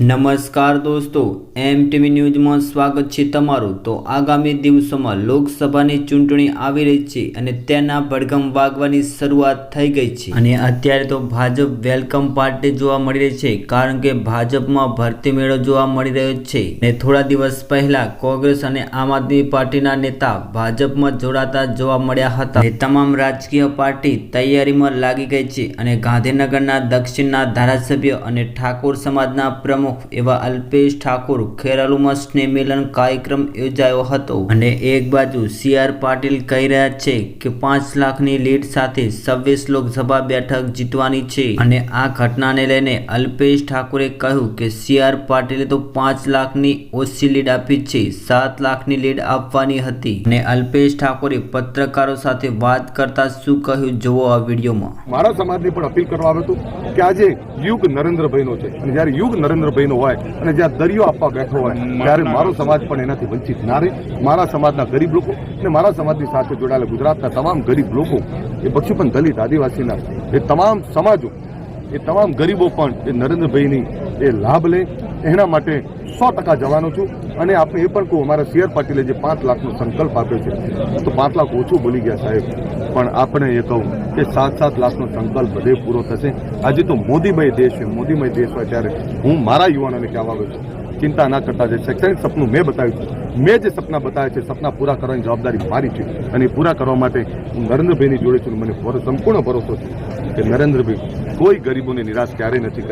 નમસ્કાર દોસ્તો, એમ ટીવી ન્યૂઝમાં સ્વાગત છે તમારું. તો આગામી દિવસોમાં લોકસભાની ચૂંટણી આવી રહી છે અને તેના ભડગમ વાગવાની શરૂઆત થઈ ગઈ છે. અને અત્યારે તો ભાજપ વેલકમ પાર્ટી જોવા મળી રહી છે, કારણ કે ભાજપમાં ભરતી મેળો જોવા મળી રહ્યો છે. ને થોડા દિવસ પહેલા કોંગ્રેસ અને આમ આદમી પાર્ટીના નેતા ભાજપમાં જોડાતા જોવા મળ્યા હતા. તમામ રાજકીય પાર્ટી તૈયારીમાં લાગી ગઈ છે અને ગાંધીનગરના દક્ષિણના ધારાસભ્ય અને ઠાકોર સમાજના પ્રમુખ એવા અલ્પેશ ઠાકોર ખેરાલુમાં સ્નેહ મિલન કાર્યક્રમ યોજાયો હતો. અને એક બાજુ સી આર પાટીલ કહી રહ્યા છે કે પાંચ લાખની લીડ સાથે છવ્વીસ લોકસભા બેઠક જીતવાની છે. અને આ ઘટનાને લઈને અલ્પેશ ઠાકોરે કહ્યું કે સી આર પાટીલે તો પાંચ લાખની ઓછી લીડ આપી છે, સાત લાખની લીડ આપવાની હતી. અને અલ્પેશ ઠાકોરે પત્રકારો સાથે વાત કરતા શું કહ્યું જોવો આ વિડીયોમાં. મારા સમાજની પણ અપીલ કરવા આવ્યો હતું કે આજે યુગ નરેન્દ્રભાઈનો છે. અને જ્યારે યુગ નરેન્દ્રભાઈનો હોય અને જ્યાં દરિયો આપવા બેઠો હોય ત્યારે મારો સમાજ પણ એનાથી વંચિત ના રહે. મારા સમાજના ગરીબ લોકો અને મારા સમાજની સાથે જોડાયેલા ગુજરાતના તમામ ગરીબ લોકો એ બક્ષુપન દલિત આદિવાસીના એ તમામ સમાજો એ તમામ ગરીબો પણ એ નરેન્દ્રભાઈની એ લાભ લે એના માટે સો ટકા જવાનો છું. અને આપણે એ પણ કહું, અમારા સી આર પાટીલે જે પાંચ લાખનો સંકલ્પ આપ્યો છે, તો પાંચ લાખ ઓછું બોલી ગયા સાહેબ. પણ આપણે એ કહું કે સાત સાત લાખનો સંકલ્પ બધે પૂરો થશે. આજે તો મોદીમય દેશ છે, મોદીમય દેશ હોય ત્યારે હું મારા યુવાનોને કહેવા આવ્યો છું, ચિંતા ના કરતા જે શૈક્ષણિક સપનું મેં બતાવ્યું છે. મેં જે સપના બતાવ્યા છે, સપના પૂરા કરવાની જવાબદારી મારી છે. અને એ પૂરા કરવા માટે હું નરેન્દ્રભાઈની જોડે છું મને સંપૂર્ણ ભરોસો છે કે નરેન્દ્રભાઈ કોઈ ગરીબોને નિરાશ ક્યારેય નથી કરે.